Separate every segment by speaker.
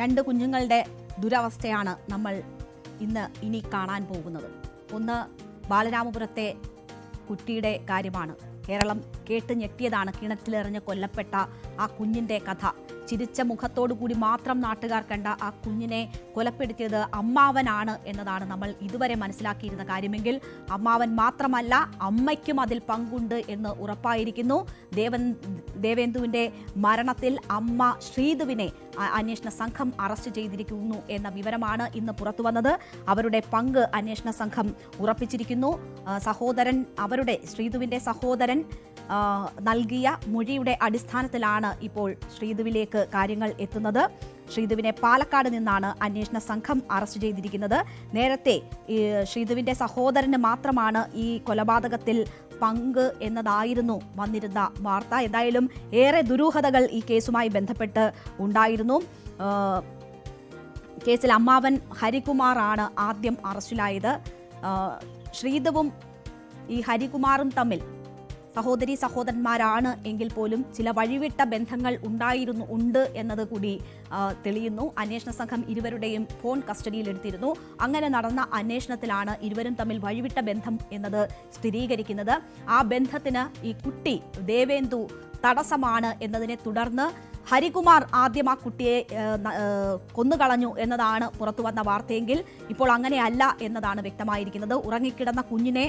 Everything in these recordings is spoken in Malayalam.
Speaker 1: രണ്ട് കുഞ്ഞുങ്ങളുടെ ദുരവസ്ഥയാണ് നമ്മൾ ഇന്ന് ഇനി കാണാൻ പോകുന്നത്. ഒന്ന് ബാലരാമപുരത്തെ കുട്ടിയുടെ കാര്യമാണ്. കേരളം കേട്ട് ഞെട്ടിയതാണ്. കിണറ്റിലെറിഞ്ഞ് കൊല്ലപ്പെട്ട ആ കുഞ്ഞിന്റെ കഥ. ചിരിച്ച മുഖത്തോടുകൂടി മാത്രം നാട്ടുകാർ കണ്ട ആ കുഞ്ഞിനെ കൊലപ്പെടുത്തിയത് അമ്മാവനാണ് എന്നതാണ് നമ്മൾ ഇതുവരെ മനസ്സിലാക്കിയിരുന്ന കാര്യമെങ്കിൽ അമ്മാവൻ മാത്രമല്ല അമ്മയ്ക്കും അതിൽ പങ്കുണ്ട് എന്ന് ഉറപ്പായിരിക്കുന്നു. ദേവൻ ദേവേന്ദുവിന്റെ മരണത്തിൽ അമ്മ ശ്രീതുവിനെ അന്വേഷണ സംഘം അറസ്റ്റ് ചെയ്തിരിക്കുന്നു എന്ന വിവരമാണ് ഇന്ന് പുറത്തു വന്നത്. അവരുടെ പങ്ക് അന്വേഷണ സംഘം ഉറപ്പിച്ചിരിക്കുന്നു. സഹോദരൻ അവരുടെ ശ്രീതുവിന്റെ സഹോദരൻ നൽകിയ മൊഴിയുടെ അടിസ്ഥാനത്തിലാണ് ഇപ്പോൾ ശ്രീധുവിലേക്ക് കാര്യങ്ങൾ എത്തുന്നത്. ശ്രീധുവിനെ പാലക്കാട് നിന്നാണ് അന്വേഷണ സംഘം അറസ്റ്റ് ചെയ്തിരിക്കുന്നത്. നേരത്തെ ശ്രീധുവിന്റെ സഹോദരന് മാത്രമാണ് ഈ കൊലപാതകത്തിൽ പങ്ക് എന്നതായിരുന്നു വന്നിരുന്ന വാർത്ത. എന്തായാലും ഏറെ ദുരൂഹതകൾ ഈ കേസുമായി ബന്ധപ്പെട്ട് ഉണ്ടായിരുന്നു. കേസിൽ അമ്മാവൻ ഹരികുമാറാണ് ആദ്യം അറസ്റ്റിലായത്. ശ്രീധവും ഈ ഹരികുമാറും തമ്മിൽ സഹോദരി സഹോദരന്മാരാണ് എങ്കിൽ പോലും ചില വഴിവിട്ട ബന്ധങ്ങൾ ഉണ്ടായിരുന്നു ഉണ്ട് എന്നത് കൂടി തെളിയുന്നു. അന്വേഷണ സംഘം ഇരുവരുടെയും ഫോൺ കസ്റ്റഡിയിലെടുത്തിരുന്നു അങ്ങനെ നടന്ന അന്വേഷണത്തിലാണ് ഇരുവരും തമ്മിൽ വഴിവിട്ട ബന്ധം എന്നത് സ്ഥിരീകരിക്കുന്നത്. ആ ബന്ധത്തിന് ഈ കുട്ടി ദേവേന്ദു തടസ്സമാണ് എന്നതിനെ തുടർന്ന് ഹരികുമാർ ആദ്യം ആ കുട്ടിയെ കൊന്നുകളഞ്ഞു എന്നതാണ് പുറത്തു വന്ന വാർത്തയെങ്കിൽ ഇപ്പോൾ അങ്ങനെയല്ല എന്നതാണ് വ്യക്തമായിരിക്കുന്നത്. ഉറങ്ങിക്കിടന്ന കുഞ്ഞിനെ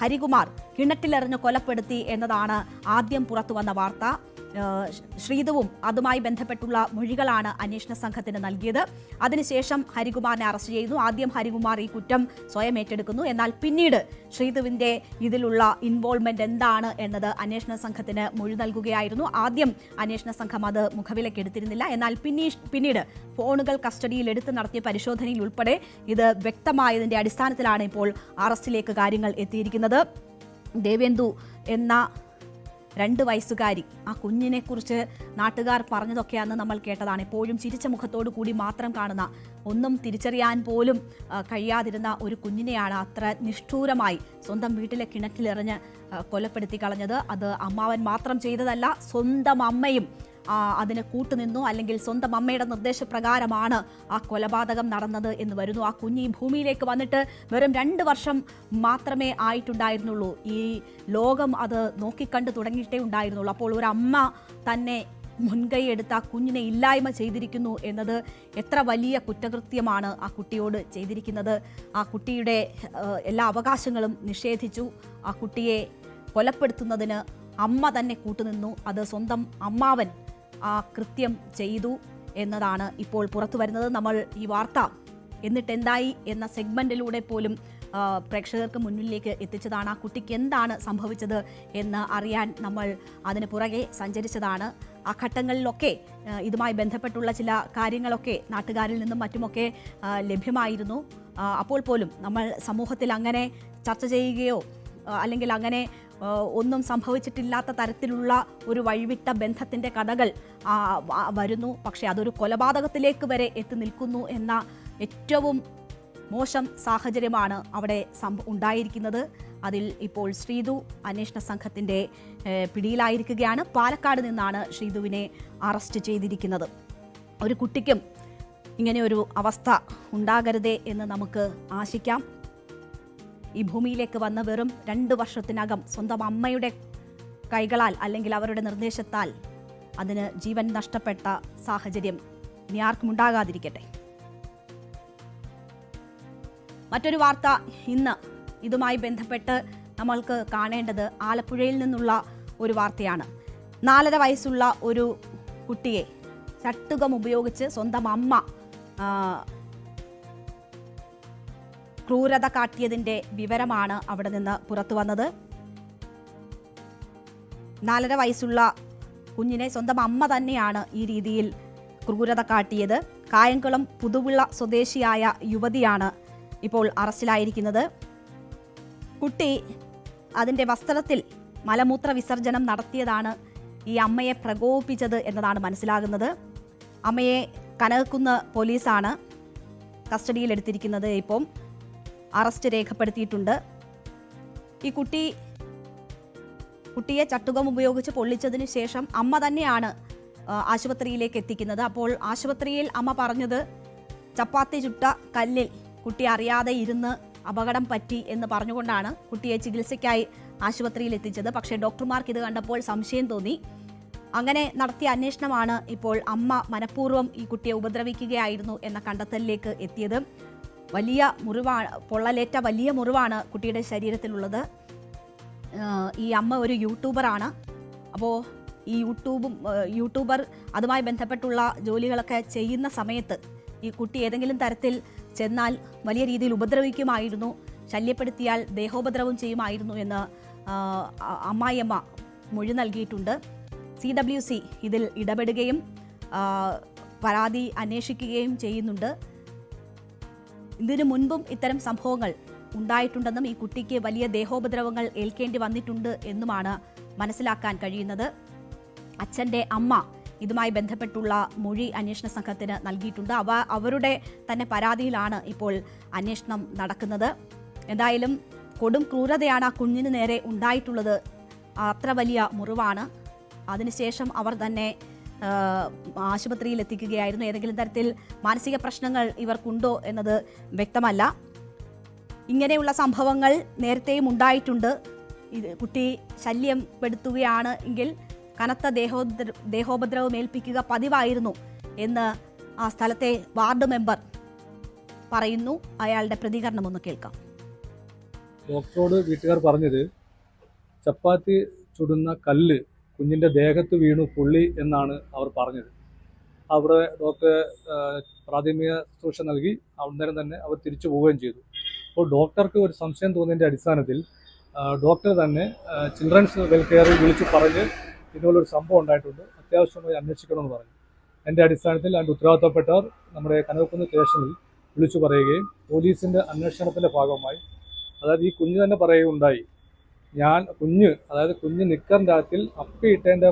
Speaker 1: ഹരികുമാർ കിണറ്റിലെറിഞ്ഞ് കൊലപ്പെടുത്തി എന്നതാണ് ആദ്യം പുറത്തു വന്ന വാർത്ത. ശ്രീധുവും അതുമായി ബന്ധപ്പെട്ടുള്ള മൊഴികളാണ് അന്വേഷണ സംഘത്തിന് നൽകിയത്. അതിനുശേഷം ഹരികുമാറിനെ അറസ്റ്റ് ചെയ്യുന്നു ആദ്യം ഹരികുമാർ ഈ കുറ്റം സ്വയം ഏറ്റെടുക്കുന്നു. എന്നാൽ പിന്നീട് ശ്രീധുവിന്റെ ഇതിലുള്ള ഇൻവോൾവ്മെന്റ് എന്താണ് എന്നത് അന്വേഷണ സംഘത്തിന് മൊഴി നൽകുകയായിരുന്നു. ആദ്യം അന്വേഷണ സംഘം അത് മുഖവിലേക്ക് എടുത്തിരുന്നില്ല. എന്നാൽ പിന്നീ പിന്നീട് ഫോണുകൾ കസ്റ്റഡിയിൽ എടുത്ത് നടത്തിയ പരിശോധനയിൽ ഉൾപ്പെടെ ഇത് വ്യക്തമായതിന്റെ അടിസ്ഥാനത്തിലാണ് ഇപ്പോൾ അറസ്റ്റിലേക്ക് കാര്യങ്ങൾ എത്തിയിരിക്കുന്നത്. ദേവേന്ദു എന്ന രണ്ട് വയസ്സുകാരി. ആ കുഞ്ഞിനെ കുറിച്ച് നാട്ടുകാർ പറഞ്ഞതൊക്കെയാന്ന് നമ്മൾ കേട്ടതാണ്. എപ്പോഴും ചിരിച്ച മുഖത്തോടു കൂടി മാത്രം കാണുന്ന ഒന്നും തിരിച്ചറിയാൻ പോലും കഴിയാതിരുന്ന ഒരു കുഞ്ഞിനെയാണ് അത്ര നിഷ്ഠൂരമായി സ്വന്തം വീട്ടിലെ കിണറ്റിലെറിഞ്ഞ് കൊലപ്പെടുത്തി കളഞ്ഞത്. അത് അമ്മാവൻ മാത്രം ചെയ്തതല്ല സ്വന്തം അമ്മയും അതിന് കൂട്ടുനിന്നു അല്ലെങ്കിൽ സ്വന്തം അമ്മയുടെ നിർദ്ദേശപ്രകാരമാണ് ആ കൊലപാതകം നടന്നത് എന്ന് വരുന്നു. ആ കുഞ്ഞ് ഈ ഭൂമിയിലേക്ക് വന്നിട്ട് വെറും രണ്ട് വർഷം മാത്രമേ ആയിട്ടുണ്ടായിരുന്നുള്ളൂ. ഈ ലോകം അത് നോക്കിക്കണ്ട് തുടങ്ങിയിട്ടേ ഉണ്ടായിരുന്നുള്ളൂ. അപ്പോൾ ഒരു അമ്മ തന്നെ മുൻകൈ എടുത്ത് ആ കുഞ്ഞിനെ ഇല്ലായ്മ ചെയ്തിരിക്കുന്നു എന്നത് എത്ര വലിയ കുറ്റകൃത്യമാണ് ആ കുട്ടിയോട് ചെയ്തിരിക്കുന്നത്. ആ കുട്ടിയുടെ എല്ലാ അവകാശങ്ങളും നിഷേധിച്ചു. ആ കുട്ടിയെ കൊലപ്പെടുത്തുന്നതിന് അമ്മ തന്നെ കൂട്ടുനിന്നു. അത് സ്വന്തം അമ്മാവൻ ആ കൃത്യം ചെയ്തു എന്നതാണ് ഇപ്പോൾ പുറത്തു വരുന്നത്. നമ്മൾ ഈ വാർത്ത എന്നിട്ട് എന്തായി എന്ന സെഗ്മെന്റിലൂടെ പോലും പ്രേക്ഷകർക്ക് മുന്നിലേക്ക് എത്തിച്ചതാണ്. ആ കുട്ടിക്ക് എന്താണ് സംഭവിച്ചത് എന്ന് അറിയാൻ നമ്മൾ അതിന് പുറകെ സഞ്ചരിച്ചതാണ്. ആ ഘട്ടങ്ങളിലൊക്കെ ഇതുമായി ബന്ധപ്പെട്ടുള്ള ചില കാര്യങ്ങളൊക്കെ നാട്ടുകാരിൽ നിന്നും മറ്റുമൊക്കെ ലഭ്യമായിരുന്നു. അപ്പോൾ പോലും നമ്മൾ സമൂഹത്തിൽ അങ്ങനെ ചർച്ച ചെയ്യുകയോ അല്ലെങ്കിൽ അങ്ങനെ ഒന്നും സംഭവിച്ചിട്ടില്ലാത്ത തരത്തിലുള്ള ഒരു വഴിവിട്ട ബന്ധത്തിന്റെ കഥകൾ വരുന്നു. പക്ഷെ അതൊരു കൊലപാതകത്തിലേക്ക് വരെ എത്തി നിൽക്കുന്നു എന്ന ഏറ്റവും മോശം സാഹചര്യമാണ് അവിടെ ഉണ്ടായിരിക്കുന്നത്. അതിൽ ഇപ്പോൾ ശ്രീതു അന്വേഷണ സംഘത്തിന്റെ പിടിയിലായിരിക്കുകയാണ്. പാലക്കാട് നിന്നാണ് ശ്രീതുവിനെ അറസ്റ്റ് ചെയ്തിരിക്കുന്നത്. ഒരു കുട്ടിക്കും ഇങ്ങനെ ഒരു അവസ്ഥ ഉണ്ടാകരുതേ എന്ന് നമുക്ക് ആശിക്കാം. ഈ ഭൂമിയിലേക്ക് വന്ന വെറും രണ്ട് വർഷത്തിനകം സ്വന്തം അമ്മയുടെ കൈകളാൽ അല്ലെങ്കിൽ അവരുടെ നിർദ്ദേശത്താൽ അതിന് ജീവൻ നഷ്ടപ്പെട്ട സാഹചര്യം ഇനി ആർക്കും ഉണ്ടാകാതിരിക്കട്ടെ. മറ്റൊരു വാർത്ത ഇന്ന് ഇതുമായി ബന്ധപ്പെട്ട് നമ്മൾക്ക് കാണേണ്ടത് ആലപ്പുഴയിൽ നിന്നുള്ള ഒരു വാർത്തയാണ്. നാലര വയസ്സുള്ള ഒരു കുട്ടിയെ ചട്ടുകം ഉപയോഗിച്ച് സ്വന്തം അമ്മ ക്രൂരത കാട്ടിയതിന്റെ വിവരമാണ് അവിടെ നിന്ന് പുറത്തു വന്നത്. നാലര വയസ്സുള്ള കുഞ്ഞിനെ സ്വന്തം അമ്മ തന്നെയാണ് ഈ രീതിയിൽ ക്രൂരത കാട്ടിയത്. കായംകുളം പുതുവിള സ്വദേശിയായ യുവതിയാണ് ഇപ്പോൾ അറസ്റ്റിലായിരിക്കുന്നത്. കുട്ടി അതിന്റെ വസ്ത്രത്തിൽ മലമൂത്ര വിസർജനം നടത്തിയതാണ് ഈ അമ്മയെ പ്രകോപിപ്പിച്ചത് എന്നതാണ് മനസ്സിലാകുന്നത്. അമ്മയെ കനകക്കുന്ന് പോലീസാണ് കസ്റ്റഡിയിലെടുത്തിരിക്കുന്നത് ഇപ്പം. അറസ്റ്റ് രേഖപ്പെടുത്തിയിട്ടുണ്ട്. ഈ കുട്ടി കുട്ടിയെ ചട്ടുകം ഉപയോഗിച്ച് പൊള്ളിച്ചതിന് ശേഷം അമ്മ തന്നെയാണ് ആശുപത്രിയിലേക്ക് എത്തിക്കുന്നത്. അപ്പോൾ ആശുപത്രിയിൽ അമ്മ പറഞ്ഞത് ചപ്പാത്തി ചുട്ട കല്ലിൽ കുട്ടി അറിയാതെ ഇരുന്ന് അപകടം പറ്റി എന്ന് പറഞ്ഞുകൊണ്ടാണ് കുട്ടിയെ ചികിത്സയ്ക്കായി ആശുപത്രിയിൽ എത്തിച്ചത്. പക്ഷേ ഡോക്ടർമാർക്ക് ഇത് കണ്ടപ്പോൾ സംശയം തോന്നി. അങ്ങനെ നടത്തിയ അന്വേഷണമാണ് ഇപ്പോൾ അമ്മ മനഃപൂർവം ഈ കുട്ടിയെ ഉപദ്രവിക്കുകയായിരുന്നു എന്ന കണ്ടെത്തലിലേക്ക് എത്തിയത്. വലിയ മുറിവാണ് പൊള്ളലേറ്റ വലിയ മുറിവാണ് കുട്ടിയുടെ ശരീരത്തിലുള്ളത്. ഈ അമ്മ ഒരു യൂട്യൂബറാണ്. അപ്പോൾ ഈ യൂട്യൂബും യൂട്യൂബർ അതുമായി ബന്ധപ്പെട്ടുള്ള ജോലികളൊക്കെ ചെയ്യുന്ന സമയത്ത് ഈ കുട്ടി ഏതെങ്കിലും തരത്തിൽ ചെന്നാൽ വലിയ രീതിയിൽ ഉപദ്രവിക്കുമായിരുന്നു ശല്യപ്പെടുത്തിയാൽ ദേഹോപദ്രവം ചെയ്യുമായിരുന്നു എന്ന് അമ്മായിയമ്മ മൊഴി നൽകിയിട്ടുണ്ട്. സി ഡബ്ല്യു സി ഇതിൽ ഇടപെടുകയും പരാതി അന്വേഷിക്കുകയും ചെയ്യുന്നുണ്ട്. ഇതിനു മുൻപും ഇത്തരം സംഭവങ്ങൾ ഉണ്ടായിട്ടുണ്ടെന്നും ഈ കുട്ടിക്ക് വലിയ ദേഹോപദ്രവങ്ങൾ ഏൽക്കേണ്ടി വന്നിട്ടുണ്ട് എന്നുമാണ് മനസ്സിലാക്കാൻ കഴിയുന്നത്. അച്ഛന്റെ അമ്മ ഇതുമായി ബന്ധപ്പെട്ടുള്ള മൊഴി അന്വേഷണ സംഘത്തിന് നൽകിയിട്ടുണ്ട്. അവ അവരുടെ തന്നെ പരാതിയിലാണ് ഇപ്പോൾ അന്വേഷണം നടക്കുന്നത്. എന്തായാലും കൊടും ക്രൂരതയാണ് ആ കുഞ്ഞിന് നേരെ ഉണ്ടായിട്ടുള്ളത്. അത്ര വലിയ മുറിവാണ്. അതിനുശേഷം അവർ തന്നെ ആശുപത്രിയിൽ എത്തിക്കുകയായിരുന്നു ഏതെങ്കിലും തരത്തിൽ മാനസിക പ്രശ്നങ്ങൾ ഇവർക്കുണ്ടോ എന്നത് വ്യക്തമല്ല. ഇങ്ങനെയുള്ള സംഭവങ്ങൾ നേരത്തെയും ഉണ്ടായിട്ടുണ്ട്. ഇത് കുട്ടി ശല്യം പെടുത്തുകയാണ് എങ്കിൽ കനത്ത ദേഹോദ്ര ദേഹോപദ്രവം ഏൽപ്പിക്കുക പതിവായിരുന്നു എന്ന് ആ സ്ഥലത്തെ വാർഡ് മെമ്പർ പറയുന്നു. അയാളുടെ പ്രതികരണം ഒന്ന് കേൾക്കാം.
Speaker 2: ഡോക്ടറോട് വീട്ടുകാർ പറഞ്ഞത് ചപ്പാത്തി ചുടുന്ന കല്ല് കുഞ്ഞിന്റെ ദേഹത്ത് വീണു പുള്ളി എന്നാണ് അവർ പറഞ്ഞത്. അവിടെ ഡോക്ടർ പ്രാഥമിക ശുശ്രൂഷ നൽകി. അന്നേരം തന്നെ അവർ തിരിച്ചു പോവുകയും ചെയ്തു. അപ്പോൾ ഡോക്ടർക്ക് ഒരു സംശയം തോന്നിയതിന്റെ അടിസ്ഥാനത്തിൽ ഡോക്ടർ തന്നെ ചിൽഡ്രൻസ് വെൽഫെയറിൽ വിളിച്ച് പറഞ്ഞ് ഇതുപോലൊരു സംഭവം ഉണ്ടായിട്ടുണ്ട്. അത്യാവശ്യമായി അന്വേഷിക്കണമെന്ന് പറഞ്ഞു. എന്റെ അടിസ്ഥാനത്തിൽ അതിന്റെ ഉത്തരവാദിത്തപ്പെട്ടവർ നമ്മുടെ കനകക്കുന്ന് സ്റ്റേഷനിൽ വിളിച്ചു പറയുകയും പോലീസിന്റെ അന്വേഷണത്തിന്റെ ഭാഗമായി. അതായത് ഈ കുഞ്ഞ് തന്നെ പറയുകയുണ്ടായി. ഞാൻ കുഞ്ഞ് അതായത് കുഞ്ഞ് നിക്കറിന്റെ അകത്തിൽ അപ്പി ഇട്ടതിന്റെ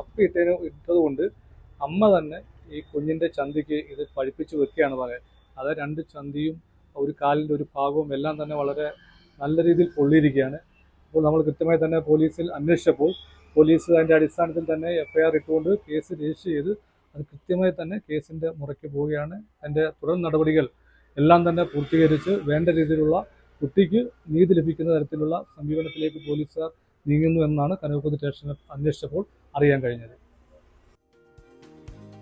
Speaker 2: അപ്പി ഇട്ടതിന് ഇട്ടത് കൊണ്ട് അമ്മ തന്നെ ഈ കുഞ്ഞിന്റെ ചന്തിക്ക് ഇത് പഴിപ്പിച്ച് വെക്കുകയാണ് പറയാൻ അതായത് രണ്ട് ചന്തിയും ഒരു കാലിന്റെ ഒരു ഭാഗവും എല്ലാം തന്നെ വളരെ നല്ല രീതിയിൽ പൊള്ളിയിരിക്കുകയാണ്. അപ്പോൾ നമ്മൾ കൃത്യമായി തന്നെ പോലീസിൽ അന്വേഷിച്ചപ്പോൾ പോലീസ് അതിന്റെ അടിസ്ഥാനത്തിൽ തന്നെ എഫ് ഐ ആർ ഇട്ടുകൊണ്ട് കേസ് രജിസ്റ്റർ ചെയ്ത് അത് കൃത്യമായി തന്നെ കേസിന്റെ മുറയ്ക്ക് പോവുകയാണ്. അതിന്റെ തുടർ നടപടികൾ എല്ലാം തന്നെ പൂർത്തീകരിച്ച് വേണ്ട രീതിയിലുള്ള കുട്ടിക്ക് നീതി ലഭിക്കുന്ന തരത്തിലുള്ള സമീപനത്തിലേക്ക് പോലീസുകാർ നീങ്ങുന്നു എന്നാണ് കനകക്കുന്ന് സ്റ്റേഷനിൽ അന്വേഷിച്ചപ്പോൾ അറിയാൻ കഴിഞ്ഞത്.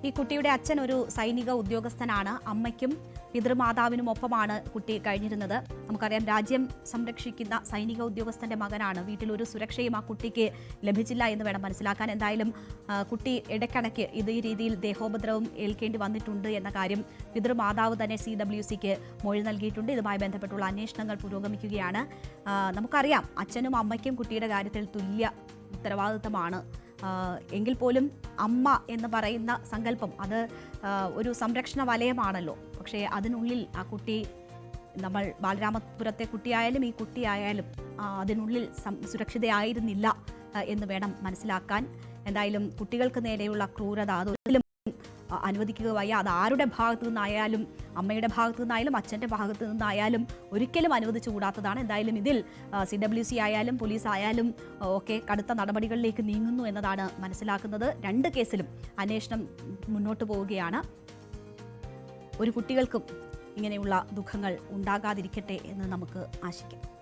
Speaker 1: ഈ കുട്ടിയുടെ അച്ഛൻ ഒരു സൈനിക ഉദ്യോഗസ്ഥനാണ്. അമ്മയ്ക്കും പിതൃമാതാവിനുമൊപ്പമാണ് കുട്ടി കഴിഞ്ഞിരുന്നത്. നമുക്കറിയാം രാജ്യം സംരക്ഷിക്കുന്ന സൈനിക ഉദ്യോഗസ്ഥന്റെ മകനാണ്. വീട്ടിൽ ഒരു സുരക്ഷയും ആ കുട്ടിക്ക് ലഭിച്ചില്ല എന്ന് വേണം മനസ്സിലാക്കാൻ. എന്തായാലും കുട്ടി ഇടയ്ക്കിടയ്ക്ക് ഇത് ഈ രീതിയിൽ ദേഹോപദ്രവം ഏൽക്കേണ്ടി വന്നിട്ടുണ്ട് എന്ന കാര്യം പിതൃമാതാവ് തന്നെ സി ഡബ്ല്യു സിക്ക് മൊഴി നൽകിയിട്ടുണ്ട്. ഇതുമായി ബന്ധപ്പെട്ടുള്ള അന്വേഷണങ്ങൾ പുരോഗമിക്കുകയാണ്. നമുക്കറിയാം അച്ഛനും അമ്മയ്ക്കും കുട്ടിയുടെ കാര്യത്തിൽ തുല്യ ഉത്തരവാദിത്തമാണ് എങ്കിൽ പോലും അമ്മ എന്ന് പറയുന്ന സങ്കല്പം അത് ഒരു സംരക്ഷണ വലയമാണല്ലോ. പക്ഷേ അതിനുള്ളിൽ ആ കുട്ടി നമ്മൾ ബാലരാമപുരത്തെ കുട്ടിയായാലും ഈ കുട്ടിയായാലും അതിനുള്ളിൽ സുരക്ഷിതയായിരുന്നില്ല എന്ന് വേണം മനസ്സിലാക്കാൻ. എന്തായാലും കുട്ടികൾക്ക് നേരെയുള്ള ക്രൂരത അതൊരിക്കലും അനുവദിക്കുക വയ്യ. അത് ആരുടെ ഭാഗത്തു നിന്നായാലും അമ്മയുടെ ഭാഗത്തു നിന്നായാലും അച്ഛന്റെ ഭാഗത്തു നിന്നായാലും ഒരിക്കലും അനുവദിച്ചുകൂടാത്തതാണ് എന്തായാലും ഇതിൽ സി ഡബ്ല്യു സി ആയാലും പോലീസ് ആയാലും ഒക്കെ കടുത്ത നടപടികളിലേക്ക് നീങ്ങുന്നു എന്നതാണ് മനസ്സിലാക്കുന്നത്. രണ്ട് കേസിലും അന്വേഷണം മുന്നോട്ട് പോവുകയാണ്. ഒരു കുട്ടികൾക്കും ഇങ്ങനെയുള്ള ദുഃഖങ്ങൾ ഉണ്ടാകാതിരിക്കട്ടെ എന്ന് നമുക്ക് ആശിക്കാം.